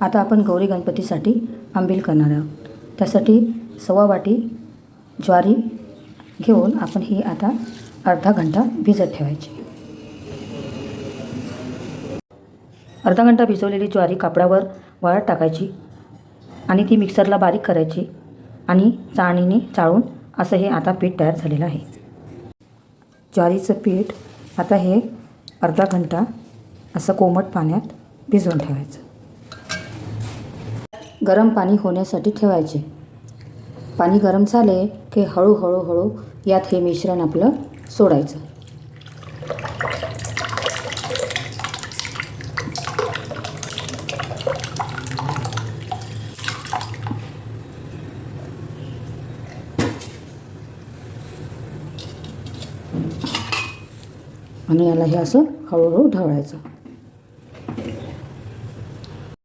आता आपण गौरी गणपतीसाठी आंबील करणार आहोत. त्यासाठी सव्वा वाटी ज्वारी घेऊन आपण ही आता अर्धा घंटा भिजत ठेवायची. अर्धा घंटा भिजवलेली ज्वारी कापडावर वाळत टाकायची आणि ती मिक्सरला बारीक करायची आणि चाळणीने चाळून असं हे आता पीठ तयार झालेलं आहे. ज्वारीचं पीठ आता हे अर्धा घंटा असं कोमट पाण्यात भिजवून ठेवायचं. गरम पाणी होण्यासाठी ठेवायचे. पाणी गरम झाले की हळूहळू हळू यात हे मिश्रण आपलं सोडायचं. आणि याला हे असं हळूहळू ढवळायचं.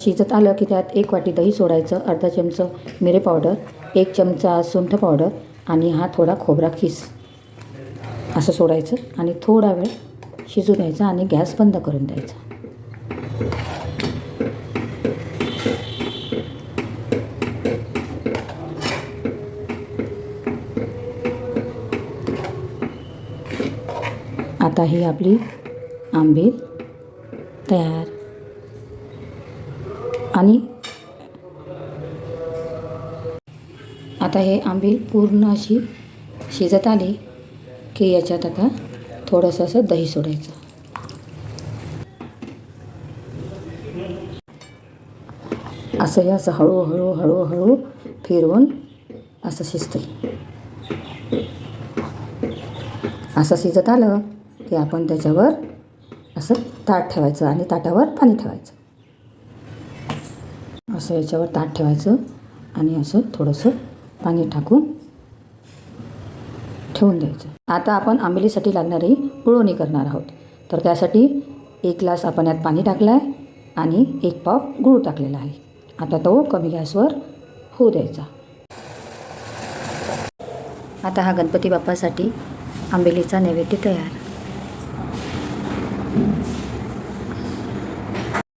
शिजत आलं की त्यात एक वाटी दही सोडायचं अर्धा चमचं मिरे पावडर एक चमचा सुंठ पावडर आणि हा थोडा खोबरा खिस. असं सोडायचं आणि थोडा वेळ शिजू द्यायचा आणि गॅस बंद करून द्यायचा. आता ही आपली आंबील तयार. आणि आता हे आंबील पूर्ण अशी शिजत आली की याच्यात आता थोडंसं असं दही सोडायचं. असं हे असं हळूहळू हळूहळू फिरवून असं शिजतं असं शिजत आलं की आपण त्याच्यावर असं ताट ठेवायचं आणि ताटावर पाणी ठेवायचं. असं याच्यावर ताट ठेवायचं आणि असं थोडंसं पाणी टाकून ठेवून द्यायचं. आता आपण आंबिलीसाठी लागणारी गुळवणी करणार आहोत. तर त्यासाठी एक ग्लास आपण यात पाणी टाकलं आहे आणि एक पाव गूळ टाकलेला आहे. आता तो कमी गॅसवर होऊ द्यायचा. आता हा गणपती बाप्पासाठी आंबेलीचा नैवेद्य तयार.